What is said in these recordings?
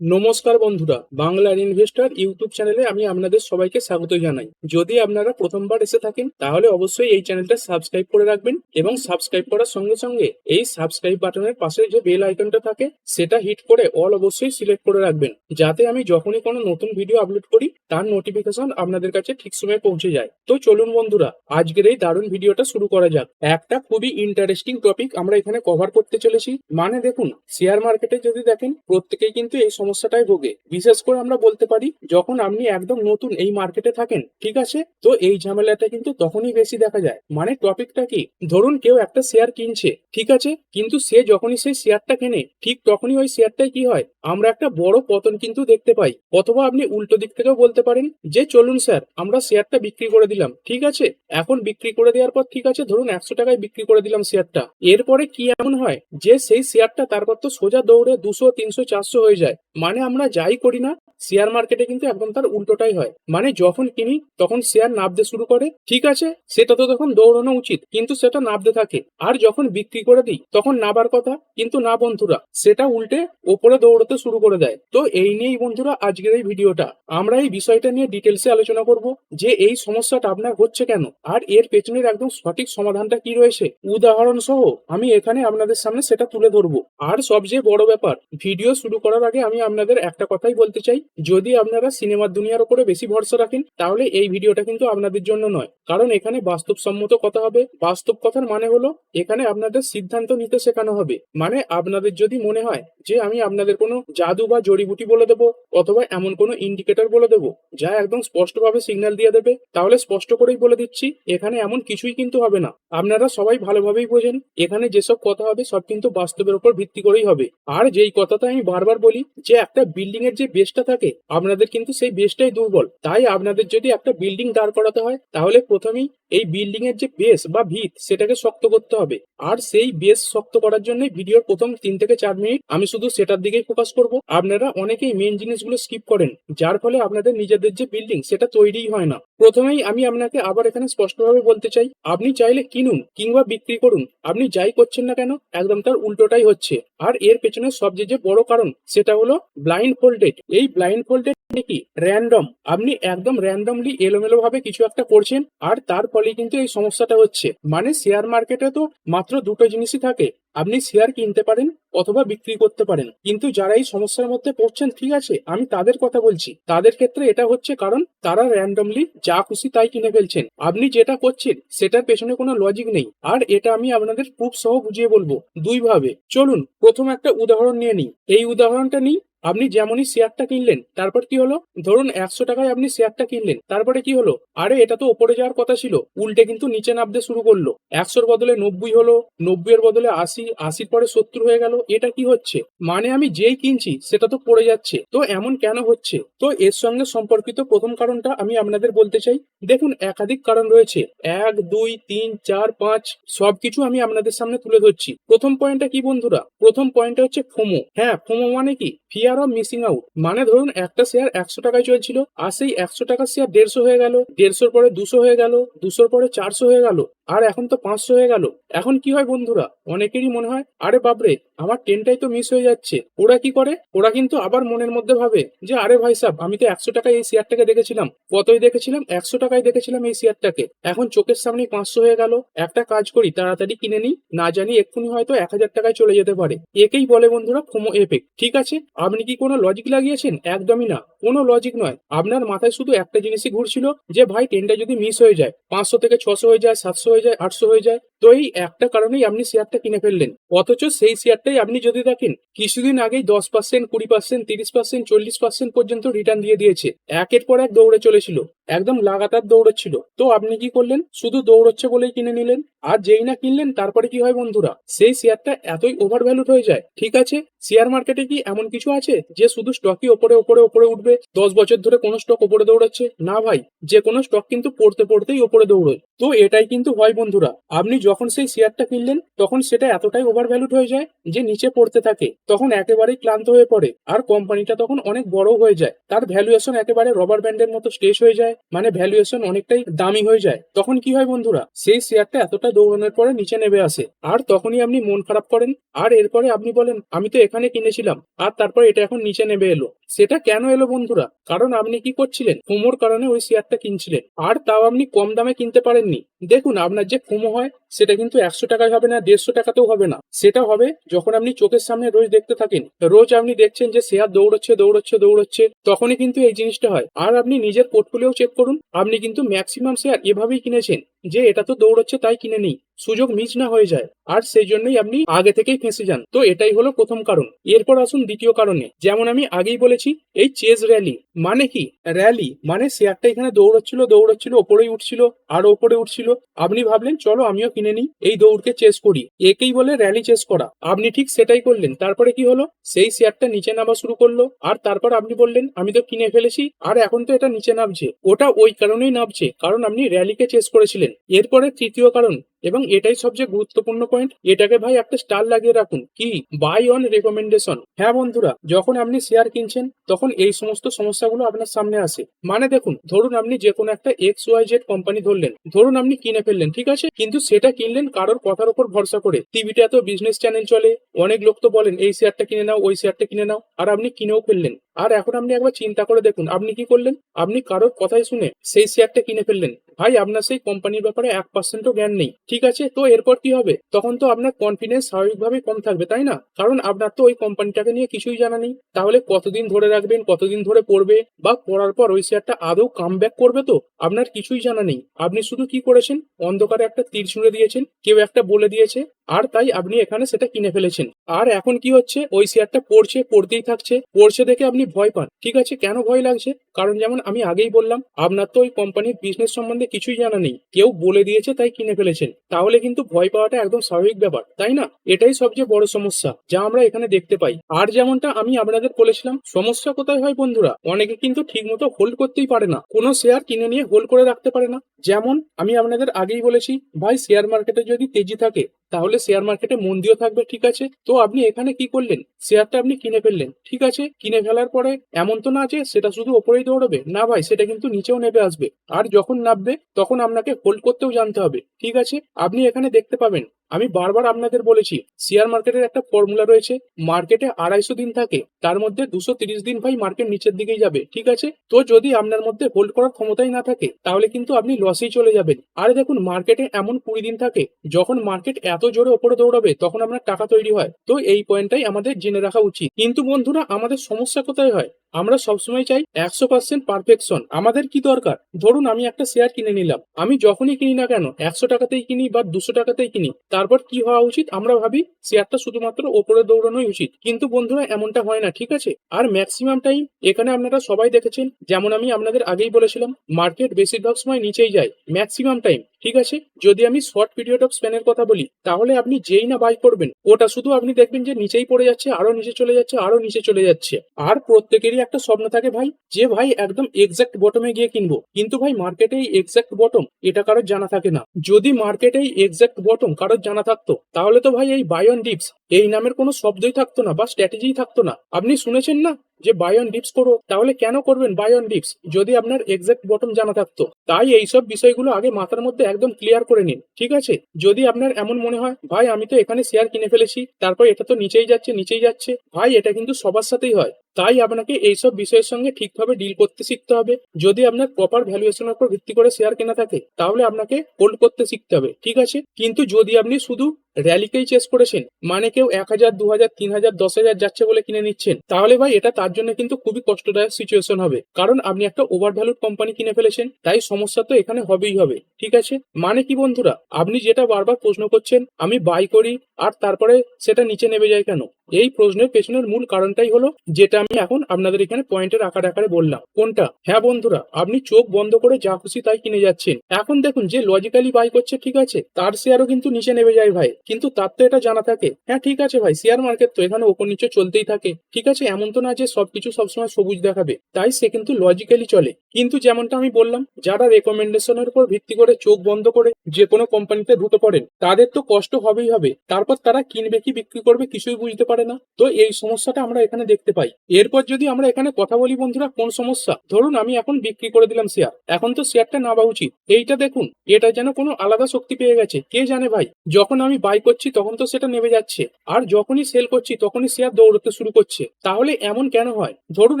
নমস্কার বন্ধুরা বাংলার ইনভেস্টর ইউটিউব চ্যানেলে আমি আপনাদের সবাইকে স্বাগত জানাই। যদি আপনারা প্রথমবার এসে থাকেন, তাহলে অবশ্যই এই চ্যানেলটা সাবস্ক্রাইব করে রাখবেন এবং সাবস্ক্রাইব করার সঙ্গে সঙ্গে এই সাবস্ক্রাইব বাটনের পাশে যে বেল আইকনটা থাকে, সেটা হিট করে অল অবশ্যই সিলেক্ট করে রাখবেন। যাতে আমি যখনই কোনো নতুন ভিডিও আপলোড করি, তার নোটিফিকেশন আপনাদের কাছে ঠিক সময়ে পৌঁছে যায়। তো চলুন বন্ধুরা, আজকের এই দারুণ ভিডিওটা শুরু করা যাক। একটা খুবই ইন্টারেস্টিং টপিক আমরা এখানে কভার করতে চলেছি। মানে দেখুন শেয়ার মার্কেটে যদি দেখেন, প্রত্যেকেই কিন্তু এই সমস্যাটাই ভোগে। বিশেষ করে আমরা বলতে পারি, যখন আপনি একদম নতুন এই মার্কেটে থাকেন, ঠিক আছে? তো এই ঝামেলাটা কিন্তু তখনই বেশি দেখা যায়। মানে টপিকটা কি? ধরুন কেউ একটা শেয়ার কিনছে, ঠিক আছে? কিন্তু সে যখনই সেই শেয়ারটা কেনে, ঠিক তখনই ওই শেয়ারটাই কি হয়? আমরা একটা বড় পতন কিন্তু দেখতে পাই। অথবা আপনি উল্টো দিক থেকেও বলতে পারেন যে, চলুন স্যার আমরা শেয়ারটা বিক্রি করে দিলাম, ঠিক আছে? এখন বিক্রি করে দেওয়ার পর, ঠিক আছে, ধরুন একশো টাকায় বিক্রি করে দিলাম শেয়ারটা এরপরে কি এমন হয়? যে সেই শেয়ারটা তারপর তো সোজা দৌড়ে দুশো, তিনশো, চারশো হয়ে যায়। মানে আমরা যাই করি না শেয়ার মার্কেটে কিন্তু একদম তার উল্টোটাই হয়। মানে যখন কিনি, তখন শেয়ার নামতে শুরু করে, ঠিক আছে? সেটা তো তখন দৌড়ানো উচিত, কিন্তু সেটা নামতে থাকে। আর যখন বিক্রি করে দিই, তখন নাবার কথা, কিন্তু না বন্ধুরা, সেটা উল্টে ওপরে দৌড়তে শুরু করে দেয়। তো এই নিয়েই বন্ধুরা আজকের এই ভিডিওটা। আমরা এই বিষয়টা নিয়ে ডিটেলসে আলোচনা করব যে এই সমস্যাটা আপনার হচ্ছে কেন, আর এর পেছনের একদম সঠিক সমাধানটা কি রয়েছে। উদাহরণ সহ আমি এখানে আপনাদের সামনে সেটা তুলে ধরবো। আর সবচেয়ে বড় ব্যাপার, ভিডিও শুরু করার আগে আমি আপনাদের একটা কথাই বলতে চাই। যদি আপনারা সিনেমার দুনিয়ার উপরে বেশি ভরসা রাখেন, তাহলে এই ভিডিওটা কিন্তু আপনাদের জন্য নয়। কারণ এখানে বাস্তবসম্মত কথা হবে। বাস্তব কথার মানে হলো, এখানে আপনাদের সিদ্ধান্ত নিতে শেখানো হবে। মানে আপনাদের যদি মনে হয় যে আমি আপনাদের কোনো জাদু বা জড়িবুটি বলে দেবো, অথবা এমন কোনো ইন্ডিকেটর বলে দেবো, যা একদম স্পষ্টভাবে সিগন্যাল দিয়ে দেবে, তাহলে স্পষ্ট করেই বলে দিচ্ছি, এখানে এমন কিছুই কিন্তু হবে না। আপনারা সবাই ভালোভাবেই বোঝেন, এখানে যেসব কথা হবে সব কিন্তু বাস্তবের উপর ভিত্তি করেই হবে। আর যেই কথাটা আমি বারবার বলি, যে একটা বিল্ডিং এর যে বেসটা থাকে, আপনাদের কিন্তু সেই বেসটাই দুর্বল। তাই আপনাদের যদি একটা বিল্ডিং দাঁড় করাতে হয়, তাহলে প্রথমেই এই বিল্ডিং এর যে বেস বা ভিত, সেটাকে শক্ত করতে হবে। আর সেই বেস শক্ত করার জন্য ভিডিওর প্রথম তিন থেকে চার মিনিট আমি শুধু সেটার দিকেই ফোকাস করব। আপনারা অনেকেই মেন জিনিসগুলো স্কিপ করেন, যার ফলে আপনাদের নিজেদের যে বিল্ডিং সেটা তৈরিই হয় না। প্রথমেই আমি আপনাকে আবার এখানে স্পষ্টভাবে বলতে চাই, আপনি চাইলে কিনুন কিংবা বিক্রি করুন। আপনি যাই করছেন না কেন, একদম তার উল্টোটাই হচ্ছে। আর এর পেছনে সবচেয়ে যে বড় কারণ, সেটা হলো ব্লাইন্ড ফোল্ডেড এই ব্লাইন্ড ফোল্ডেড কি র্যান্ডম আপনি একদম র্যান্ডমলি এলোমেলো ভাবে কিছু একটা করছেন, আর তার ফলে কিন্তু এই সমস্যাটা হচ্ছে। মানে শেয়ার মার্কেটে তো মাত্র দুটো জিনিসই থাকে। আপনি শেয়ার কিনতে পারেন অথবা বিক্রি করতে পারেন। কিন্তু যারা এই সমস্যার মধ্যে পড়ছেন, ঠিক আছে, আমি তাদের কথা বলছি। তাদের ক্ষেত্রে এটা হচ্ছে কারণ, তারা র্যান্ডমলি যা খুশি তাই কিনে ফেলছেন। আপনি যেটা করছেন, সেটার পেছনে কোনো লজিক নেই। আর এটা আমি আপনাদের প্রুফ সহ বুঝিয়ে বলব। দুই ভাবে চলুন, প্রথম একটা উদাহরণ নিয়ে নিই। এই উদাহরণটা নিই। আপনি যেমনই শেয়ারটা কিনলেন, তারপর কি হলো? ধরুন একশো টাকায় আপনি শেয়ারটা কিনলেন, তারপরে কি হলো? আরে, এটা তো ওপরে যাওয়ার কথা ছিল, উল্টে কিন্তু নিচে নামতে শুরু করল। একশোর বদলে নব্বই হলো নব্বই এর বদলে আশি, আশির পরে সত্তর হয়ে গেল, এটা কি হচ্ছে? মানে আমি যেই কিনছি, সেটা তো পড়ে যাচ্ছে, তো এমন কেন হচ্ছে? তো এর সঙ্গে সম্পর্কিত প্রথম কারণটা আমি আপনাদের বলতে চাই। দেখুন, একাধিক কারণ রয়েছে, এক, দুই, তিন, চার, পাঁচ, সবকিছু আমি আপনাদের সামনে তুলে ধরছি। প্রথম পয়েন্টটা কি বন্ধুরা? প্রথম পয়েন্টটা হচ্ছে ফোমো হ্যাঁ ফোমো মানে কি? ফিয়ার অফ মিসিং আউট মানে ধরুন একটা শেয়ার একশো টাকায় চলছিল, আর সেই একশো টাকার শেয়ার দেড়শো হয়ে গেল। দেড়শোর পরে দুশো হয়ে গেল, দুশোর পরে চারশো হয়ে গেল। আর এখন তো পাঁচশো হয়ে গেল। এখন কি হয় বন্ধুরা? অনেকেরই মনে হয়, আরে বাবরে আমার ট্রেনটাই তো মিস হয়ে যাচ্ছে। ওরা কি করে? ওরা কিন্তু আবার মনের মধ্যে ভাবে যে, আরে ভাই সাহেব আমি তো একশো টাকায় এই শেয়ারটাকে দেখেছিলাম। কতই দেখেছিলাম? একশো টাকায় দেখেছিলাম এই শেয়ারটাকে এখন চোখের সামনে পাঁচশো হয়ে গেল। একটা কাজ করি, তাড়াতাড়ি কিনে নিই। না জানি এক্ষুনি হয়তো এক হাজার টাকায় চলে যেতে পারে। একেই বলে বন্ধুরা ফোমো এফেক্ট ঠিক আছে? আপনি কি কোনো লজিক লাগিয়েছেন? একদমই না। কোনো লজিক নয়। আপনার মাথায় শুধু একটা জিনিসই ঘুরছিল যে, ভাই, ট্রেনটা যদি মিস হয়ে যায়, পাঁচশো থেকে ছশো হয়ে যায়, সাতশো হয়ে যায় আটশো হয়ে যায়। তো এই একটা কারণেই আপনি শেয়ারটা কিনে ফেললেন। অথচ সেই শেয়ারটাই আপনি যদি দেখেন, কিছুদিন আগেই দশ পার্সেন্ট কুড়ি পার্সেন্ট তিরিশ পার্সেন্ট চল্লিশ পার্সেন্ট পর্যন্ত রিটার্ন দিয়ে দিয়েছে। একের পর এক দৌড়ে চলেছিল। একদম লাগাতার দৌড়চ্ছিল। তো আপনি কি করলেন? শুধু দৌড়চ্ছে বলেই কিনে নিলেন? আর যেই না কিনলেন, তারপরে কি হয় বন্ধুরা? সেই শেয়ারটা এতই ওভার ভ্যালুড হয়ে যায়। ঠিক আছে? শেয়ার মার্কেটে কি এমন কিছু আছে যে শুধু স্টকই ওপরে ওপরে ওপরে উঠবে? দশ বছর ধরে কোনো স্টক ওপরে দৌড়াচ্ছে? না ভাই, যে কোনো স্টক কিন্তু পড়তে, পড়তেই ওপরে দৌড়োয়। তো এটাই কিন্তু হয় বন্ধুরা। আপনি যখন সেই শেয়ারটা কিনলেন, তখন সেটা এতটাই ওভার ভ্যালুড হয়ে যায় যে নিচে পড়তে থাকে। তখন একেবারেই ক্লান্ত হয়ে পড়ে। আর কোম্পানিটা তখন অনেক বড় হয়ে যায়। তার ভ্যালুয়েশন একেবারে রবার ব্যান্ডের মতো স্টেজ হয়ে যায়। মানে ভ্যালুয়েশন অনেকটাই দামি হয়ে যায়। তখন কি হয় বন্ধুরা? সেই শেয়ারটা এতটা দৌড়ানোর পরে নিচে নেমে আসে। আর তখনই আপনি মন খারাপ করেন। আর এরপরে আপনি বলেন, আমি তো এখানে কিনেছিলাম। আর তারপর এটা এখন নিচে নেমে এলো। সেটা কেন এলো বন্ধুরা? কারণ আপনি কি করছিলেন? ফোমোর কারণে ওই শেয়ারটা কিনছিলেন। আর তাও আপনি কম দামে কিনতে পারেননি। দেখুন, আপনার যে ফোমো হয়, সেটা কিন্তু একশো টাকায় হবে না, দেড়শো টাকাতেও হবে না। সেটা হবে যখন আপনি চোখের সামনে রোজ দেখতে থাকেন। রোজ আপনি দেখছেন যে শেয়ার দৌড়চ্ছে দৌড়চ্ছে দৌড়চ্ছে, তখনই কিন্তু এই জিনিসটা হয়। আর আপনি নিজের পোর্টফোলিও চেক করুন। আপনি কিন্তু ম্যাক্সিমাম শেয়ার এভাবেই কিনেছেন। যে এটা তো দৌড়চ্ছে তাই কিনে নিই। সুযোগ মিস না হয়ে যায়। আর সেই জন্যই আপনি আগে থেকেই ফেঁসে যান। তো এটাই হলো প্রথম কারণ। এরপর আসুন দ্বিতীয় কারণে। যেমন আমি আগেই বলেছি, এই চেজ র্যালি মানে কি? র্যালি মানে শেয়ারটা এখানে দৌড়চ্ছিল দৌড়চ্ছিল, ওপরেই উঠছিল, আর ওপরে উঠছিল। আপনি ভাবলেন, চলো আমিও কিনে নিই, এই দৌড়কে চেস করি। একেই বলে র্যালি চেস করা। আপনি ঠিক সেটাই করলেন। তারপরে কি হলো? সেই শেয়ারটা নিচে নামা শুরু করল। আর তারপর আপনি বললেন, আমি তো কিনে ফেলেছি, আর এখন তো এটা নিচে নামছে। ওটা ওই কারণেই নামছে, কারণ আপনি র্যালিকে চেস করেছিলেন। এরপরে তৃতীয় কারণ এবং এটাই সবচেয়ে গুরুত্বপূর্ণ পয়েন্ট এটাকে ভাই একটা স্টার লাগিয়ে রাখুন। কি? বাই অন রেকমেন্ডেশন হ্যাঁ বন্ধুরা, যখন আপনি শেয়ার কিনছেন, তখন এই সমস্ত সমস্যাগুলো আপনার সামনে আসে। মানে দেখুন, ধরুন আপনি যে কোনো একটা এক্স ওয়াই জেড কোম্পানি ধরলেন। ধরুন আপনি কিনে ফেললেন, ঠিক আছে? কিন্তু সেটা কিনলেন কারোর কথার উপর ভরসা করে। টিভিতে এত বিজনেস চ্যানেল চলে, অনেক লোক তো বলেন, এই শেয়ারটা কিনে নাও, ওই শেয়ারটা কিনে নাও। আর আপনি কিনেও ফেললেন। আর এখন আপনি একবার চিন্তা করে দেখুন, আপনি কি করলেন? আপনি কারোর কথাই শুনে সেই শেয়ারটা কিনে ফেললেন। ভাই, আপনার সেই কোম্পানির ব্যাপারে এক পার্সেন্টও জ্ঞান নেই। ঠিক আছে, তো এরপর কি হবে? তখন তো আপনার কনফিডেন্স স্বাভাবিকভাবে কম থাকবে, তাই না? কারণ আপনার তো ওই কোম্পানিটাকে নিয়ে কিছুই জানা নেই। তাহলে কতদিন ধরে রাখবেন, কতদিন ধরে পড়বে? বা পড়ার পর ওই শেয়ারটা আদৌ কাম করবে তো? আপনার কিছুই জানা নেই। আপনি শুধু কি করেছেন? অন্ধকারে একটা তীর ছুঁড়ে দিয়েছেন, কেউ একটা বলে দিয়েছে, আর তাই আপনি এখানে সেটা কিনে ফেলেছেন। আর এখন কি হচ্ছে? ওই শেয়ারটা পড়ছে, পড়তেই থাকছে, পড়ছে দেখে আপনি ভয় পান। ঠিক আছে, কেন ভয় লাগছে? কারণ যেমন আমি আগেই বললাম, আপনার তো ওই কোম্পানির বিজনেস সম্বন্ধে কিছুই জানা নেই। কেউ বলে দিয়েছে, তাই কিনে ফেলেছেন। তাহলে কিন্তু ভয় পাওয়াটা একদম স্বাভাবিক ব্যাপার, তাই না? এটাই সবচেয়ে বড় সমস্যা যা আমরা এখানে দেখতে পাই। আর যেমনটা আমি আপনাদের বলেছিলাম, সমস্যা কোথায় হয় বন্ধুরা? অনেকে কিন্তু ঠিক মতো হোল্ড করতেই পারে না। কোনো শেয়ার কিনে নিয়ে হোল্ড করে রাখতে পারে না। যেমন আমি আপনাদের আগেই বলেছি, ভাই, শেয়ার মার্কেটে যদি তেজি থাকে, তাহলে শেয়ার মার্কেটে মন্দিও থাকবে, ঠিক আছে? তো আপনি এখানে কি করলেন? শেয়ারটা আপনি কিনে ফেললেন, ঠিক আছে? কিনে ফেলার পরে এমন তো না যে সেটা শুধু ওপরেই দৌড়বে। না ভাই, সেটা কিন্তু নিচেও নেমে আসবে। আর যখন নামবে, তখন আপনাকে হোল্ড করতেও জানতে হবে, ঠিক আছে? আপনি এখানে দেখতে পাবেন। আমি বারবার আপনাদের বলেছি শেয়ার মার্কেটের একটা ফর্মুলা রয়েছে মার্কেটে আড়াইশো দিন থাকে, তার মধ্যে দুশো তিরিশ দিন ভাই মার্কেট নিচের দিকেই যাবে, ঠিক আছে? তো যদি আপনার মধ্যে হোল্ড করার ক্ষমতাই না থাকে, তাহলে কিন্তু আপনি লসেই চলে যাবেন। আর দেখুন মার্কেটে এমন কুড়ি দিন থাকে, যখন মার্কেট এত জোরে ওপরে দৌড়াবে, তখন আপনার টাকা তৈরি হয়। তো এই পয়েন্টটাই আমাদের জেনে রাখা উচিত। কিন্তু বন্ধুরা, আমাদের সমস্যা কোথায় হয়? আমরা সবসময় চাই একশো পার্সেন্ট পারফেকশন আমাদের কি দরকার? ধরুন, আমি একটা শেয়ার কিনে নিলাম। আমি যখনই কিনি না কেন, একশো টাকাতেই কিনি বা দুশো টাকাতেই কিনি তারপর কি হওয়া উচিত আমরা ভাবি শেয়ারটা শুধুমাত্র ওপরে দৌড়ানোই উচিত। কিন্তু বন্ধুরা, এমনটা হয় না, ঠিক আছে? আর ম্যাক্সিমাম টাইম এখানে আপনারা সবাই দেখেছেন, যেমন আমি আপনাদের আগেই বলেছিলাম মার্কেট বেশিরভাগ সময় নিচেই যায় ম্যাক্সিমাম টাইম ঠিক আছে? যদি আমি শর্ট পিরিয়ড অফ স্প্যানের কথা বলি, তাহলে আপনি যেই না বাই করবেন, ওটা শুধু আপনি দেখবেন যে নিচেই পড়ে যাচ্ছে, আরও নিচে চলে যাচ্ছে, আরও নিচে চলে যাচ্ছে। আর প্রত্যেকেরই একটা স্বপ্ন থাকে ভাই, যে ভাই একদম এক্সাক্ট বটমে গিয়ে কিনবো। কিন্তু ভাই মার্কেটে এক্সাক্ট বটম এটা কারোর জানা থাকে না। যদি মার্কেটে এক্সাক্ট বটম কারোর জানা থাকতো। তাহলে তো ভাই এই বায়ন ডিপস এই নামের কোনো শব্দই থাকতো না বা স্ট্র্যাটেজিই থাকতো না। আপনি শুনেছেন না যে বায়ন ডিপস করো? তাহলে কেন করবেন বায়ন ডিপস যদি আপনার এক্সাক্ট বটম জানা থাকতো? তাই এইসব বিষয়গুলো আগে মাথার মধ্যে একদম ক্লিয়ার করে নিন, ঠিক আছে? যদি আপনার এমন মনে হয়, ভাই আমি তো এখানে শেয়ার কিনে ফেলেছি, তারপর এটা তো নিচেই যাচ্ছে নিচেই যাচ্ছে, ভাই এটা কিন্তু সবার সাথেই হয়। তাই আপনাকে এইসব বিষয়ের সঙ্গে ঠিকভাবে ডিল করতে শিখতে হবে। যদি আপনার প্রপার ভ্যালুয়েশনের উপর ভিত্তি করে শেয়ার কেনা থাকে, তাহলে আপনাকে হোল্ড করতে শিখতে হবে, ঠিক আছে? কিন্তু যদি আপনি শুধু র্যালিকেই চেস করেছেন মানে কেউ এক হাজার, দু হাজার, তিন হাজার, দশ হাজার যাচ্ছে বলে কিনে নিচ্ছেন, তাহলে ভাই এটা তার জন্য কিন্তু খুবই কষ্টদায়ক সিচুয়েশন হবে। কারণ আপনি একটা ওভার ভ্যালুড কোম্পানি কিনে ফেলেছেন, তাই সমস্যা তো এখানে হবেই হবে, ঠিক আছে? মানে কি বন্ধুরা, আপনি যেটা বারবার প্রশ্ন করছেন, আমি বাই করি, আর তারপরে সেটা নিচে নেমে যায় কেন? এই প্রশ্নের পেছনের মূল কারণটাই হলো যেটা আমি এখন আপনাদের এখানে পয়েন্টের আকার আকারে বললাম। কোনটা? হ্যাঁ বন্ধুরা, আপনি চোখ বন্ধ করে যা খুশি তাই কিনে যাচ্ছেন। এখন দেখুন, যে লজিক্যালি বাই করছে, ঠিক আছে? তার শেয়ারও কিন্তু নিচে নেমে যায় ভাই। কিন্তু তার তো এটা জানা থাকে। হ্যাঁ ঠিক আছে ভাই শেয়ার মার্কেট তো এখানে ওপর নিচে চলতেই থাকে। ঠিক আছে, এমন তো না যে সবকিছু সবসময় সবুজ দেখাবে। তাই সে কিন্তু লজিক্যালি চলে। কিন্তু যেমনটা আমি বললাম, যারা রেকমেন্ডেশনের উপর ভিত্তি করে চোখ বন্ধ করে যে কোনো কোম্পানিতে ঢুকে পড়েন, তাদের তো কষ্ট হবেই হবে। তারপর তারা কিনবে কি বিক্রি করবে কিছুই বুঝতে পারে না। তো এই সমস্যাটা আমরা এখানে দেখতে পাই। এরপর যদি আমরা এখানে কথা বলি বন্ধুরা, কোন সমস্যা? ধরুন আমি এখন বিক্রি করে দিলাম শেয়ার এখন তো শেয়ারটা নাবা উচিত। এইটা দেখুন, এটা যেন কোনো আলাদা শক্তি পেয়ে গেছে। কে জানে ভাই? যখন আমি বাই করছি, তখন তো সেটা নেমে যাচ্ছে। আর যখনই সেল করছি, তখনই শেয়ার দৌড়তে শুরু করছে। তাহলে এমন কেন হয়? ধরুন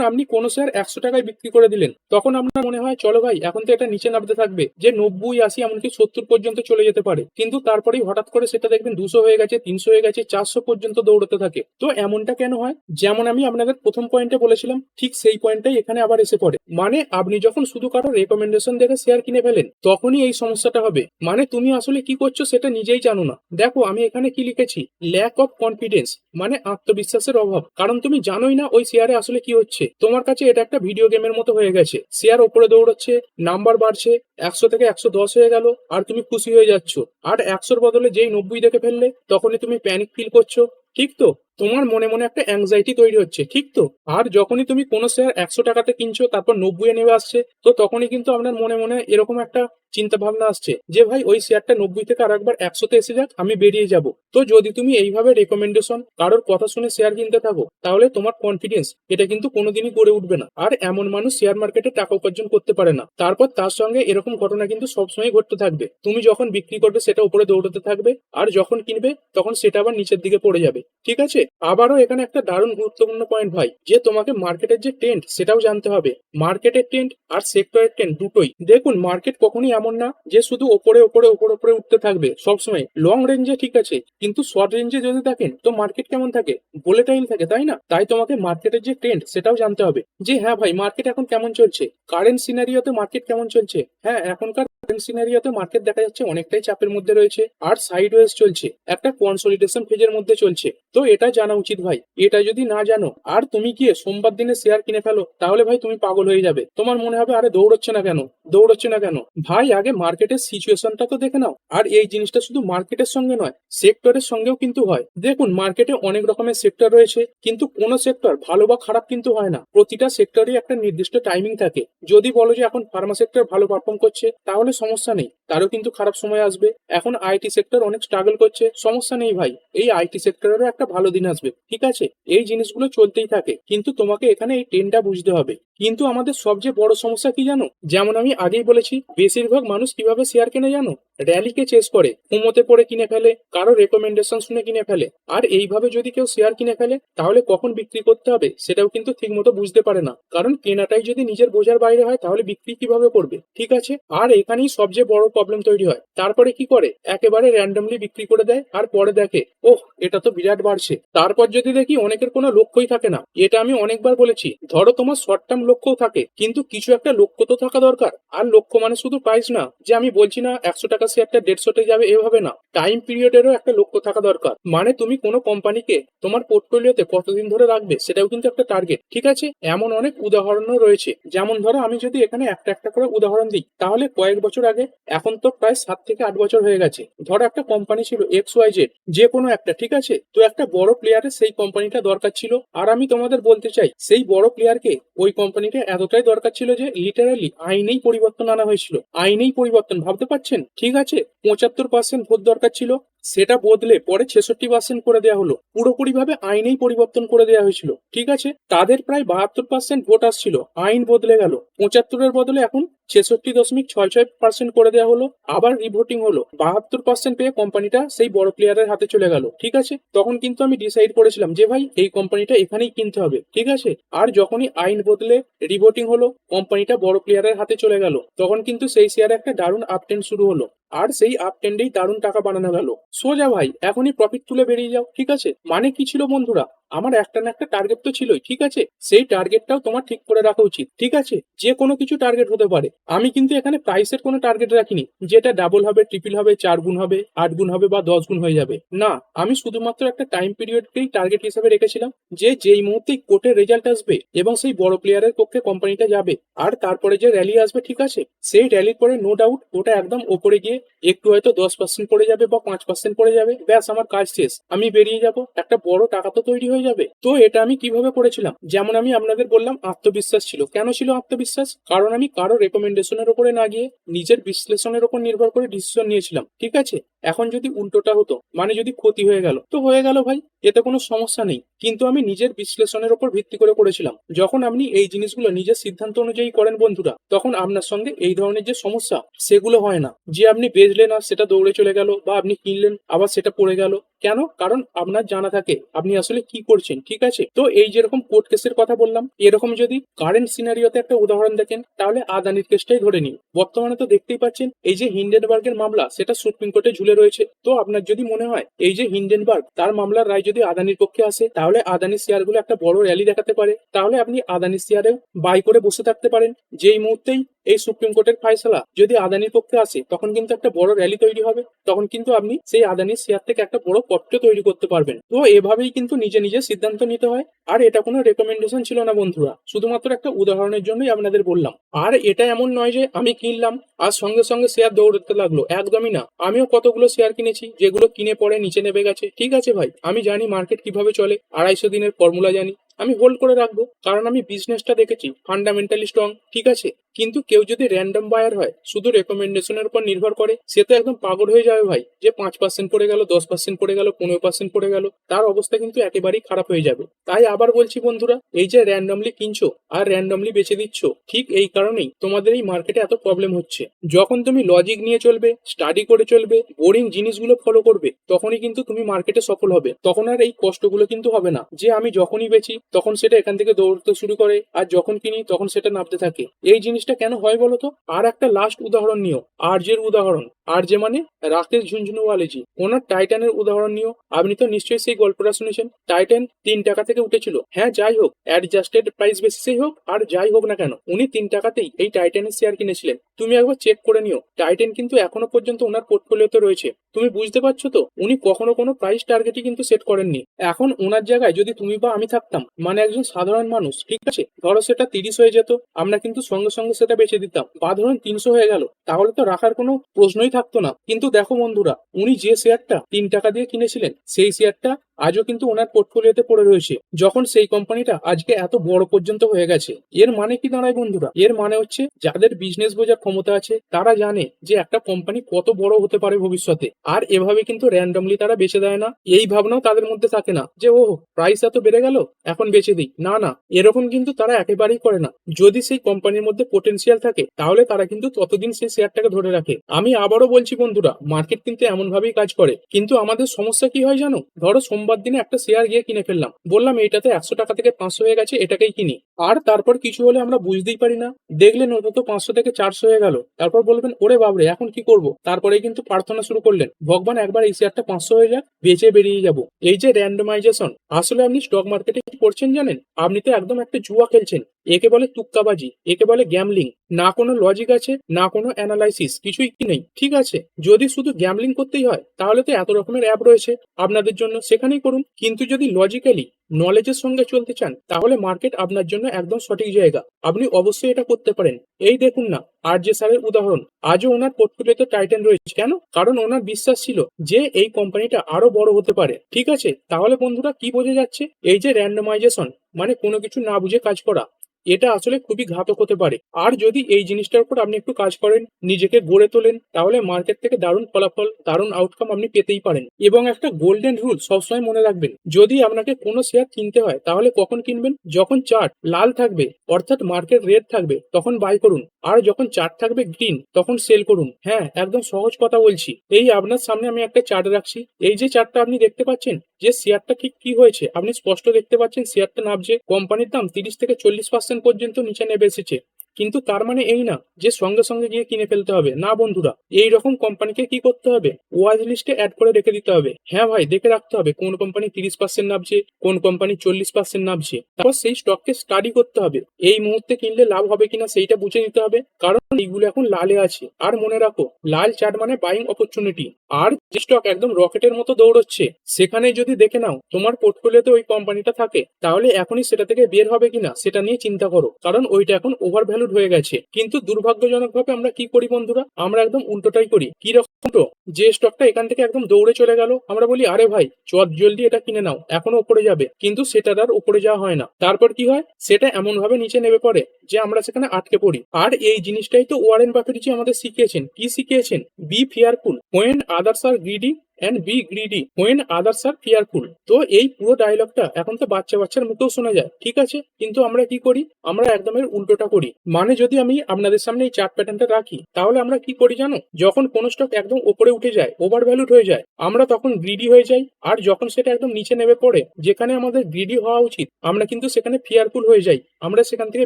আপনি কোনো শেয়ার একশো টাকায় বিক্রি করে দিলেন। তখন আপনার মনে হয়, চলো ভাই, এখন তো এটা নিচে নামতে থাকবে। যে নব্বই, আশি, এমনকি সত্তর পর্যন্ত চলে যেতে পারে। কিন্তু তারপরেই হঠাৎ করে সেটা দেখবেন দুশো হয়ে গেছে, তিনশো হয়ে গেছে, চারশো পর্যন্ত দৌড়তে থাকে। তো এমনটা কেন হয়? যেমন আমি আপনাদের প্রথম পয়েন্টে বলেছিলাম, ঠিক সেই পয়েন্টটাই এখানে আবার এসে পড়ে। মানে আপনি যখন শুধু কারও রেকমেন্ডেশন দেখে শেয়ার কিনে ফেলেন, তখনই এই সমস্যাটা হবে। মানে তুমি আসলে কি করছ সেটা নিজেই জানো না। দেখো, আমি এখানে কি লিখেছি? ল্যাক অফ কনফিডেন্স মানে আত্মবিশ্বাসের অভাব। কারণ তুমি জানোই না ওই শেয়ারে আসলে কি হচ্ছে। তোমার কাছে এটা একটা ভিডিও গেমের মতো হয়ে গেছে। শেয়ার ওপরে দৌড়চ্ছে নাম্বার বাড়ছে, একশো থেকে একশো দশ হয়ে গেল, আর তুমি খুশি হয়ে যাচ্ছ। আর একশোর বদলে যেই নব্বই দেখে ফেললে, তখনই তুমি প্যানিক ফিল করছ। ঠিক তো? তোমার মনে মনে একটা অ্যাংজাইটি তৈরি হচ্ছে, ঠিক তো? আর যখনই তুমি কোনো শেয়ার একশো টাকাতে কিনছো, তারপর নব্বই নেমে আসছে, তো তখনই কিন্তু আপনার মনে মনে এরকম একটা চিন্তা ভাবনা আসছে যে, ভাই, ওই শেয়ারটা নব্বই থেকে আর একবার একশোতে এসে যাক, আমি বেরিয়ে যাব। তো যদি তুমি এইভাবে রেকমেন্ডেশন কারোর কথা শুনে শেয়ার কিনতে থাকো, তাহলে তোমার কনফিডেন্স এটা কিন্তু কোনোদিনই গড়ে উঠবে না। আর এমন মানুষ শেয়ার মার্কেটে টাকা উপার্জন করতে পারে না। তারপর তার সঙ্গে এরকম ঘটনা কিন্তু সবসময় ঘটতে থাকবে। তুমি যখন বিক্রি করবে, সেটা উপরে দৌড়াতে থাকবে। আর যখন কিনবে, তখন সেটা আবার নিচের দিকে পড়ে যাবে। ঠিক আছে? আবারও এখানে একটা দারুণ গুরুত্বপূর্ণ পয়েন্ট ভাই, যে তোমাকে মার্কেটের যে ট্রেন্ড সেটাও জানতে হবে। মার্কেটের ট্রেন্ড আর সেক্টরের ট্রেন্ড দুটোই। দেখুন মার্কেট কখনই এমন না যে শুধু ওপরে ওপরে ওপরে ওপরে উঠতে থাকবে সবসময়। লং রেঞ্জে ঠিক আছে, কিন্তু শর্ট রেঞ্জে যদি দেখেন, তো মার্কেট কেমন থাকে? বলে ভোলেটাইল থাকে, তাই না? তাই তোমাকে মার্কেটের যে ট্রেন্ড সেটাও জানতে হবে। যে হ্যাঁ ভাই মার্কেট এখন কেমন চলছে? কারেন্ট সিনারিওতে মার্কেট কেমন চলছে? হ্যাঁ এখনকার সিনারিওতে মার্কেট দেখা যাচ্ছে অনেকটাই চাপের মধ্যে রয়েছে আর সাইড ওয়েজ চলছে। একটা কনসলিডেশন ফেজের মধ্যে চলছে। তো এটা জানা উচিত ভাই। এটা যদি না জানো, আর তুমি গিয়ে সোমবার দিনে শেয়ার কিনে ফেলো, তাহলে ভাই তুমি পাগল হয়ে যাবে। তোমার মনে হবে, আরে দৌড়চ্ছে না কেন? দৌড়চ্ছে না কেন? ভাই, আগে মার্কেটের সিচুয়েশনটা তো দেখে নাও। আর এই জিনিসটা শুধু মার্কেটের সঙ্গে নয় সেক্টরের সঙ্গেও কিন্তু হয়। দেখুন মার্কেটে অনেক রকমের সেক্টর রয়েছে, কিন্তু কোন সেক্টর ভালো বা খারাপ কিন্তু হয় না। প্রতিটা সেক্টরই একটা নির্দিষ্ট টাইমিং থাকে। যদি বলো যে এখন ফার্মা সেক্টর ভালো পারফর্ম করছে, তাহলে সমস্যা নেই। তারও কিন্তু খারাপ সময় আসবে। এখন আইটি সেক্টর অনেক স্ট্রাগল করছে। সমস্যা নেই ভাই। এই আইটি সেক্টরেরও একটা ভালো দিন আসবে। ঠিক আছে? এই জিনিসগুলো চলতেই থাকে। কিন্তু তোমাকে এখানে এই ট্রেনটা বুঝতে হবে। কিন্তু আমাদের সবচেয়ে বড় সমস্যা কি জানো? যেমন আমি আগেই বলেছি, বেশিরভাগ মানুষ কীভাবে শেয়ার কেনে জানো? র্যালিকে চেস করে, কুমোতে পড়ে কিনে ফেলে, কারও রেকমেন্ডেশন শুনে কিনে ফেলে। আর এইভাবে যদি কেউ শেয়ার কিনে ফেলে, তাহলে কখন বিক্রি করতে হবে, সেটাও কিন্তু ঠিকমতো বুঝতে পারে না। কারণ কেনাটাই যদি নিজের বোঝার বাইরে হয়, তাহলে বিক্রি কীভাবে করবে? ঠিক আছে? আর এখানেই সবচেয়ে বড় প্রবলেম তৈরি হয়। তারপরে কি করে? একেবারে র্যান্ডমলি বিক্রি করে দেয়, আর পরে দেখে, ওহ, এটা তো বিরাট বাড়ছে। তারপর যদি দেখি অনেকের কোনো লক্ষ্যই থাকে না। এটা আমি অনেকবার বলেছি, ধরো তোমার শর্ট টার্ম লক্ষ্যও থাকে, কিন্তু কিছু একটা লক্ষ্য তো থাকা দরকার। আর লক্ষ্য মানে শুধু প্রাইস না, যে আমি বলছি না একশো টাকা শেয়ারটা দেড়শোতে যাবে এভাবে না। টাইম পিরিয়ডেরও একটা লক্ষ্য থাকা দরকার। মানে তুমি কোনো কোম্পানিকে তোমার পোর্টফোলিওতে কতদিন ধরে রাখবে সেটাও কিন্তু একটা টার্গেট ঠিক আছে? এমন অনেক উদাহরণও রয়েছে। যেমন ধরো, আমি যদি এখানে একটা একটা করে উদাহরণ দিই, তাহলে কয়েক বছর আগে, এখন তো প্রায় সাত থেকে আট বছর হয়ে গেছে। ধরো, একটা কোম্পানি ছিল এক্স ওয়াই জেড যে কোনো একটা, ঠিক আছে? তো একটা বড় প্লেয়ারের সেই কোম্পানিটা দরকার ছিল। আর আমি তোমাদের বলতে চাই, সেই বড় প্লেয়ারকে ওই কোম্পানিটা এতটাই দরকার ছিল যে লিটারালি আইনেই পরিবর্তন আনা হয়েছিল। আইনেই পরিবর্তন, ভাবতে পারছেন? ঠিক আছে, পঁচাত্তর পার্সেন্ট ভোট দরকার ছিল, সেটা বদলে পরে ছেষট্টি পার্সেন্ট করে দেওয়া হলো। পুরোপুরি ভাবে আইনেই পরিবর্তন করে দেওয়া হয়েছিল, ঠিক আছে? তাদের প্রায় বাহাত্তর পার্সেন্ট ভোট আসছিল, আইন বদলে গেল। পঁচাত্তরের বদলে এখন ছেষট্টি দশমিক ছয় ছয় পার্সেন্ট করে দেওয়া হলো, আবার রিভোটিং হলো। বাহাত্তর পার্সেন্ট পেয়ে কোম্পানিটা সেই বড় প্লেয়ারের হাতে চলে গেল, ঠিক আছে? তখন কিন্তু আমি ডিসাইড করেছিলাম যে ভাই, এই কোম্পানিটা এখানেই কিনতে হবে, ঠিক আছে? আর যখনই আইন বদলে রিভোটিং হলো কোম্পানিটা বড় প্লেয়ারের হাতে চলে গেল, তখন কিন্তু সেই শেয়ারে একটা দারুণ আপটেন্ড শুরু হলো, আর সেই আপটেন্ডেই দারুণ টাকা বানানো গেল। সোজা ভাই, এখনই প্রফিট তুলে বেরিয়ে যাও, ঠিক আছে? মানে কি ছিল বন্ধুরা? আমার একটা না একটা টার্গেট তো ছিলই, ঠিক আছে? সেই টার্গেটটাও তোমার ঠিক করে রাখা উচিত, ঠিক আছে? যে কোনো কিছু টার্গেট হতে পারে। আমি কিন্তু এখানে প্রাইসের কোনো টার্গেট রাখিনি, যেটা ডাবল হবে ট্রিপল হবে, চার গুণ হবে, আট গুণ হবে বা দশ গুণ হয়ে যাবে। না, আমি শুধুমাত্র একটা টাইম পিরিয়ডকেই টার্গেট হিসেবে রেখেছিলাম, যে যেই মুহূর্তেই কোর্টের রেজাল্ট আসবে এবং সেই বড় প্লেয়ারের পক্ষে কোম্পানিটা যাবে, আর তারপরে যে র্যালি আসবে, ঠিক আছে? সেই র্যালির পরে নো ডাউট ওটা একদম ওপরে গিয়ে একটু হয়তো দশ পার্সেন্ট পড়ে যাবে বা পাঁচ পার্সেন্ট পড়ে যাবে, ব্যাস আমার কাজ শেষ, আমি বেরিয়ে যাব, একটা বড় টাকা তো তৈরি হয়ে যাবে। তো এটা আমি কীভাবে করেছিলাম? যেমন আমি আপনাদের বললাম, আত্মবিশ্বাস ছিল। কেন ছিল আত্মবিশ্বাস? কারণ আমি কারও রেকমেন্ডেশনের উপরে না গিয়ে নিজের বিশ্লেষণের উপর নির্ভর করে ডিসিশন নিয়েছিলাম। ঠিক আছে? এখন যদি উল্টোটা হতো মানে যদি ক্ষতি হয়ে গেল, তো হয়ে গেল ভাই, এতে কোনো সমস্যা নেই। কিন্তু আমি নিজের বিশ্লেষণের উপর ভিত্তি করে করেছিলাম। যখন আপনি এই জিনিসগুলো নিজের সিদ্ধান্ত অনুযায়ী করেন বন্ধুরা, তখন আপনার সঙ্গে এই ধরনের যে সমস্যা, সেগুলো হয় না। যে আপনি বেচলেন আর সেটা দৌড়ে চলে গেল, বা আপনি কিনলেন, আবার সেটা পড়ে গেল কেন? কারণ আপনার জানা থাকে, আপনি আসলে কি করছেন, ঠিক আছে? তো এই যেরকম কোর্ট কেসের কথা বললাম, এরকম যদি কারেন্ট সিনারিওতে একটা উদাহরণ দেখেন, তাহলে আদানির কেসটাই ধরে নিন। বর্তমানে তো দেখতেই পাচ্ছেন, এই যে হিন্ডেনবার্গের মামলা, সেটা সুপ্রিম কোর্টে ঝুলে রয়েছে। তো আপনার যদি মনে হয়, এই যে হিন্ডেনবার্গ তার মামলার রায় যদি আদানির পক্ষে আসে, তাহলে আদানির শেয়ারগুলো একটা বড় র্যালি দেখাতে পারে। তাহলে আপনি আদানির শেয়ারেও বাই করে বসে থাকতে পারেন। যেই মুহূর্তেই এই সুপ্রিম কোর্টের ফাইসলা। যদি আদানির পক্ষে আসে, তখন কিন্তু একটা বড় র্যালি তৈরি হবে। তখন কিন্তু আপনি সেই আদানির শেয়ার থেকে একটা বড় পত্র তৈরি করতে পারবেন। তো এভাবেই কিন্তু নিজে নিজে সিদ্ধান্ত নিতে হয়। আর এটা কোনো রেকমেন্ডেশন ছিল না, বন্ধুরা। শুধুমাত্র একটা উদাহরণের জন্যই আপনাদের বললাম। আর এটা এমন নয় যে আমি কিনলাম আর সঙ্গে সঙ্গে শেয়ার দৌড়তে লাগল। একদমই না। আমিও কতগুলো শেয়ার কিনেছি, যেগুলো কিনে পরে নিচে নেমে গেছে। ঠিক আছে ভাই, আমি জানি মার্কেট কীভাবে চলে। আড়াইশো দিনের ফর্মুলা জানি। আমি হোল্ড করে রাখব। কারণ আমি বিজনেসটা দেখেছি ফান্ডামেন্টালি স্ট্রং ঠিক আছে? কিন্তু কেউ যদি র্যান্ডম বায়ার হয়, শুধু রেকমেন্ডেশনের উপর নির্ভর করে, সে তো একদম পাগল হয়ে যাবে ভাই। যে পাঁচ পার্সেন্ট পড়ে গেল, দশ পার্সেন্ট পড়ে গেল, পনেরো পার্সেন্ট পড়ে গেল, তার অবস্থা কিন্তু একেবারেই খারাপ হয়ে যাবে। তাই আবার বলছি বন্ধুরা, এই যে র্যান্ডমলি কিনছো আর র্যান্ডমলি বেছে দিচ্ছ, ঠিক এই কারণেই তোমাদের এই মার্কেটে এত প্রবলেম হচ্ছে। যখন তুমি লজিক নিয়ে চলবে স্টাডি করে চলবে বোরিং জিনিসগুলো ফলো করবে, তখনই কিন্তু তুমি মার্কেটে সফল হবে। তখন আর এই কষ্টগুলো কিন্তু হবে না। যে আমি যখনই বেচি, তখন সেটা এখান থেকে দৌড়তে শুরু করে, আর যখন কিনি, তখন সেটা নামতে থাকে। এই জিনিসটা কেন হয় বলতো আর একটা লাস্ট উদাহরণ নিও আর্যের উদাহরণ। আর যে মানে? রাকেশ ঝুনঝুনওয়ালেজি। ওনার টাইটানের উদাহরণ নিও। আপনি তো নিশ্চয়ই সেই গল্পটা শুনেছেন। টাইটান তিন টাকা থেকে উঠেছিল। হ্যাঁ যাই হোক অ্যাডজাস্টেড প্রাইস বেসিসেই হোক, আর যাই হোক না কেন, উনি তিন টাকাতেই এই টাইটানের শেয়ার কিনেছিলেন। তুমি একবার চেক করে নিও। টাইটান কিন্তু এখনও পর্যন্ত ওনার পোর্টফোলিওতে রয়েছে। তুমি বুঝতে পারছ তো? উনি কখনো কোনো প্রাইস টার্গেটই কিন্তু সেট করেননি। এখন ওনার জায়গায় যদি তুমি বা আমি থাকতাম মানে একজন সাধারণ মানুষ, ঠিক আছে? ধরো সেটা তিরিশ হয়ে যেত, আমরা কিন্তু সঙ্গে সঙ্গে সেটা বেচে দিতাম। বা ধরুন তিনশো হয়ে গেল, তাহলে তো রাখার কোনো প্রশ্নই থাকতো না। কিন্তু দেখো বন্ধুরা উনি যে শেয়ারটা তিন টাকা দিয়ে কিনেছিলেন সেই শেয়ারটা আজও কিন্তু ওনার পোর্টফোলিওতে পড়ে রয়েছে। যখন সেই কোম্পানিটা আজকে এত বড় পর্যন্ত হয়ে গেছে, এর মানে কি দাঁড়ায় বন্ধুরা? এর মানে হচ্ছে যাদের বিজনেস বোঝার ক্ষমতা আছে, তারা জানে যে একটা কোম্পানি কত বড় হতে পারে ভবিষ্যতে। আর এভাবে কিন্তু র্যান্ডমলি তারা বেচে দেয় না। এই ভাবনাও তাদের মধ্যে থাকে না যে ও প্রাইস এত বেড়ে গেল, এখন বেচে দিই। না না, এরকম কিন্তু তারা একেবারেই করে না। যদি সেই কোম্পানির মধ্যে পোটেনশিয়াল থাকে, তাহলে তারা কিন্তু ততদিন সেই শেয়ারটাকে ধরে রাখে। আমি আবারও বলছি বন্ধুরা মার্কেট কিন্তু এমন ভাবেই কাজ করে। কিন্তু আমাদের সমস্যা কি হয় জানো? ধরো সোমবার দিনে একটা শেয়ার গিয়ে কিনে ফেললাম। বললাম এটাতে একশো টাকা থেকে পাঁচশো হয়ে গেছে, এটাকেই কিনি। আর তারপর কিছু হলে আমরা বুঝতেই পারি না। দেখলেন ওটা তো পাঁচশো থেকে চারশো হয়ে গেল। তারপর বলবেন, ওরে বাবরে এখন কি করব? তারপরে কিন্তু প্রার্থনা শুরু করলেন, ভগবান, একবার এই শেয়ারটা পাঁচশো হয়ে যাক, বেঁচে বেরিয়ে যাব। এই যে র্যান্ডমাইজেশন আসলে আপনি স্টক মার্কেটে কি করছেন জানেন? আপনি তো একদম একটা জুয়া খেলছেন। একে বলে তুক্কাবাজি, একে বলে গ্যামলিং না কোনো লজিক আছে, না কোনো অ্যানালাইসিস কিছুই নেই। ঠিক আছে, যদি শুধু গ্যামলিং করতেই হয়, তাহলে তো এত রকমের অ্যাপ রয়েছে। আপনাদের জন্য সেখানেই করুন। কিন্তু যদি লজিক্যালি নলেজের সঙ্গে চলতে চান, তাহলে মার্কেট আপনার জন্য একদম সঠিক জায়গা। আপনি অবশ্যই এটা করতে পারেন। এই দেখুন না আর যে স্যারের উদাহরণ। আজও ওনার পোর্টফোলিওতে টাইটেন রয়েছে। কেন? কারণ ওনার বিশ্বাস ছিল যে এই কোম্পানিটা আরও বড় হতে পারে। ঠিক আছে, তাহলে বন্ধুরা কি বোঝা যাচ্ছে? এই যে র্যান্ডমাইজেশন মানে কোনো কিছু না বুঝে কাজ করা। এটা আসলে খুবই ঘাতক হতে পারে। আর যদি এই জিনিসটার উপর আপনি একটু কাজ করেন, নিজেকে গড়ে তোলেন, তাহলে মার্কেট থেকে দারুণ ফলাফল, দারুণ আউটকাম আপনি পেতেই পারেন। এবং একটা গোল্ডেন রুল সবসময় মনে রাখবেন, যদি আপনাকে কোনো শেয়ার কিনতে হয়, তাহলে কখন কিনবেন? যখন চার্ট লাল থাকবে, অর্থাৎ মার্কেট রেড থাকবে, তখন বাই করুন। আর যখন চার্ট থাকবে গ্রিন তখন সেল করুন। হ্যাঁ একদম সহজ কথা বলছি। এই আপনার সামনে আমি একটা চার্ট রাখছি। এই যে চার্টটা আপনি দেখতে পাচ্ছেন যে শেয়ারটা ঠিক কি হয়েছে? আপনি স্পষ্ট দেখতে পাচ্ছেন শেয়ারটা নামছে কোম্পানির দাম তিরিশ থেকে চল্লিশ পার্সেন্ট পর্যন্ত নিচে নেমে এসেছে। কিন্তু তার মানে এই না যে সঙ্গে সঙ্গে গিয়ে কিনে ফেলতে হবে। না, বন্ধুরা, এই রকম কোম্পানিকে কি করতে হবে? ওয়াচ লিস্টে অ্যাড করে রেখে দিতে হবে। হ্যাঁ ভাই, দেখে রাখতে হবে কোন কোম্পানি তিরিশ পার্সেন্ট নামছে, কোন কোম্পানি চল্লিশ পার্সেন্ট নামছে। তারপর সেই স্টককে স্টাডি করতে হবে। এই মুহূর্তে কিনলে লাভ হবে কিনা সেইটা বুঝে নিতে হবে। কারণ এইগুলো এখন লালে আছে। আর মনে রাখো, লাল চার্ট মানে বাইং অপরচুনিটি আর যে স্টক একদম রকেটের মতো দৌড়চ্ছে, সেখানে যদি দেখে নাও, তোমার পোর্টফোলিওতে ওই কোম্পানিটা থাকে, তাহলে এখনই সেটা থেকে বের হবে কিনা, সেটা নিয়ে চিন্তা করো। কারণ ওইটা এখন ওভার ভ্যালুড হয়ে গেছে। কিন্তু দুর্ভাগ্যজনক ভাবে আমরা কি করি বন্ধুরা? আমরা একদম উল্টোটাই করি। কি রকম তো যে স্টকটা এখান থেকে একদম দৌড়ে চলে গেল, আমরা বলি, আরে ভাই, চট জলদি এটা কিনে নাও, এখনও উপরে যাবে। কিন্তু সেটার আর উপরে যাওয়া হয় না। তারপর কি হয়? সেটা এমন ভাবে নিচে নেমে পড়ে যে আমরা সেখানে আটকে পড়ি। আর এই জিনিসটাই তো ওয়ারেন বাফেটজি আমাদের শিখিয়েছেন। কি শিখিয়েছেন? Be fearful when others are greedy and be greedy when others are fearful তো এই পুরো ডায়লগটা এখন তো বাচ্চা বাচ্চার মুখেও শোনা যায়, ঠিক আছে? কিন্তু আমরা কি করি? আমরা একদমের উল্টোটা করি। মানে যদি আমি আপনাদের সামনে এই চার্ট প্যাটার্নটা রাখি, তাহলে আমরা কি করি জানো? যখন কোনো স্টক একদম উপরে উঠে যায় ওভার ভ্যালুড হয়ে যায়, আমরা তখন গ্রিডি হয়ে যাই, আর যখন সেটা একদম নিচে নেমে পড়ে, যেখানে আমাদের গ্রিডি হওয়া উচিত, আমরা কিন্তু সেখানে ফিয়ারফুল হয়ে যাই, আমরা সেখান থেকে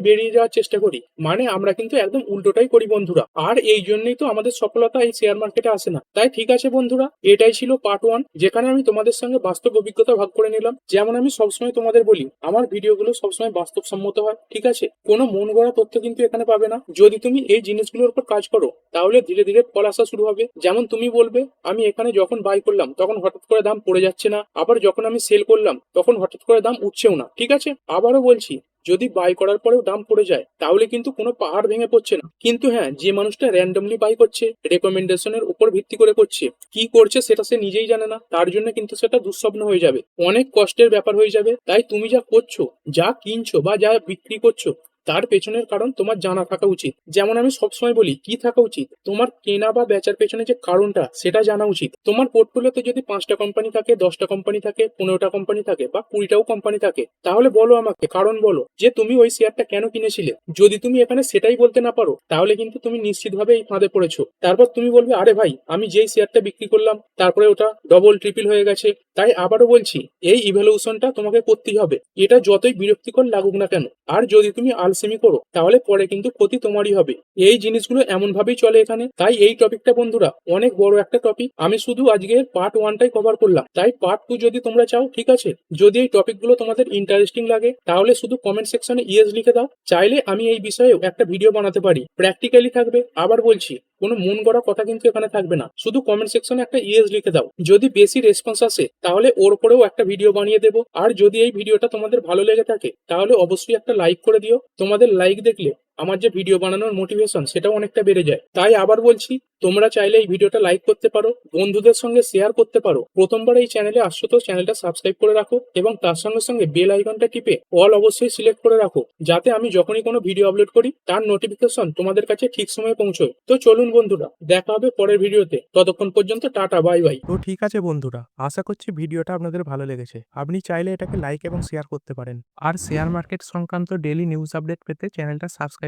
বেরিয়ে যাওয়ার চেষ্টা করি। মানে আমরা কিন্তু একদম উল্টোটাই করি বন্ধুরা। আর এই জন্যই তো আমাদের সফলতা এই শেয়ার মার্কেটে আসে না। তাই ঠিক আছে বন্ধুরা, এটাই ছিল পার্ট ওয়ান যেখানে আমি তোমাদের সঙ্গে বাস্তব অভিজ্ঞতা ভাগ করে নিলাম। যেমন আমি সবসময় তোমাদের বলি, আমার ভিডিওগুলো সবসময় বাস্তবসম্মত হয়, ঠিক আছে? কোনো মন গড়া তথ্য কিন্তু এখানে পাবে না। যদি তুমি এই জিনিসগুলোর উপর কাজ করো, তাহলে ধীরে ধীরে ফল আসা শুরু হবে। যেমন তুমি বলবে, আমি এখানে যখন বাই করলাম, তখন হঠাৎ করে দাম পড়ে যাচ্ছে না। আবার যখন আমি সেল করলাম, তখন হঠাৎ করে দাম উঠছেও না, ঠিক আছে? আবারও বলছি যদি বাই করার পরেও দাম পড়ে যায়, তাহলে কিন্তু কোনো পাহাড় ভেঙে পড়ছে না। কিন্তু হ্যাঁ যে মানুষটা র্যান্ডমলি বাই করছে রেকমেন্ডেশনের উপর ভিত্তি করে করছে, কি করছে সেটা সে নিজেই জানে না, তার জন্য কিন্তু সেটা দুঃস্বপ্ন হয়ে যাবে। অনেক কষ্টের ব্যাপার হয়ে যাবে, তাই তুমি যা করছ, যা কিনছো বা যা বিক্রি করছ তার পেছনের কারণ তোমার জানা থাকা উচিত। যেমন আমি সবসময় বলি, কি থাকা উচিত? তোমার কেনা বা বেচার পেছনে যে কারণটা, সেটা জানা উচিত। তোমার পোর্টফোলিওতে যদি পাঁচটা কোম্পানি থাকে, দশটা কোম্পানি থাকে, পনেরোটা কোম্পানি থাকে বা কুড়িটাও কোম্পানি থাকে, তাহলে বলো আমাকে, কারণ বলো যে তুমি ওই শেয়ারটা কেন কিনেছিলে? যদি তুমি এখানে সেটাই বলতে না পারো, তাহলে কিন্তু তুমি নিশ্চিতভাবে এই ফাঁদে পড়েছো। তারপর তুমি বলবে, আরে ভাই, আমি যেই শেয়ারটা বিক্রি করলাম, তারপরে ওটা ডবল ট্রিপল হয়ে গেছে। তাই আবারও বলছি, এই ইভ্যালুয়েশনটা তোমাকে করতেই হবে। এটা যতই বিরক্তিকর লাগুক না কেন, আর যদি তুমি আলসেমি করো, তাহলে পরে কিন্তু ক্ষতি তোমারই হবে। এই জিনিসগুলো এমন ভাবেই চলে এখানে। তাই এই টপিকটা বন্ধুরা, অনেক বড় একটা টপিক। আমি শুধু আজকে পার্ট ওয়ানটাই কভার করলাম। তাই পার্ট টু যদি তোমরা চাও, ঠিক আছে? যদি এই টপিকগুলো তোমাদের ইন্টারেস্টিং লাগে, তাহলে শুধু কমেন্ট সেকশনে ইয়েস লিখে দাও। চাইলে আমি এই বিষয়েও একটা ভিডিও বানাতে পারি। প্র্যাকটিক্যালি থাকবে। আবার বলছি কোনো মন গড়া কথা কিন্তু এখানে থাকবে না। শুধু কমেন্ট সেকশনে একটা ইয়েস লিখে দাও। যদি বেশি রেসপন্স আসে, তাহলে ওর উপরেও একটা ভিডিও বানিয়ে দেবো। আর যদি এই ভিডিওটা তোমাদের ভালো লেগে থাকে, তাহলে অবশ্যই একটা লাইক করে দিও। তোমাদের লাইক দেখলে আমার যে ভিডিও বানানোর মোটিভেশন সেটাও অনেকটা বেড়ে যায়। তাই আবার বলছি, তোমরা চাইলে এই ভিডিওটা লাইক করতে পারো, বন্ধুদের সঙ্গে শেয়ার করতে পারো। প্রথমবার এই চ্যানেলে আসছো তো চ্যানেলটা সাবস্ক্রাইব করে রাখো এবং তার সঙ্গে সঙ্গে বেল আইকনটা টিপে অল অবশ্যই সিলেক্ট করে রাখো, যাতে আমি যখনই কোনো ভিডিও আপলোড করি, তার নোটিফিকেশন তোমাদের কাছে ঠিক সময়ে পৌঁছয়। তো চলুন বন্ধুরা, দেখা হবে পরের ভিডিওতে ততক্ষণ পর্যন্ত টাটা বাই বাই তো ঠিক আছে বন্ধুরা, আশা করছি ভিডিওটা আপনাদের ভালো লেগেছে। আপনি চাইলে এটাকে লাইক এবং শেয়ার করতে পারেন। আর শেয়ার মার্কেট সংক্রান্ত ডেলি নিউজ আপডেট পেতে চ্যানেলটা সাবস্ক্রাইব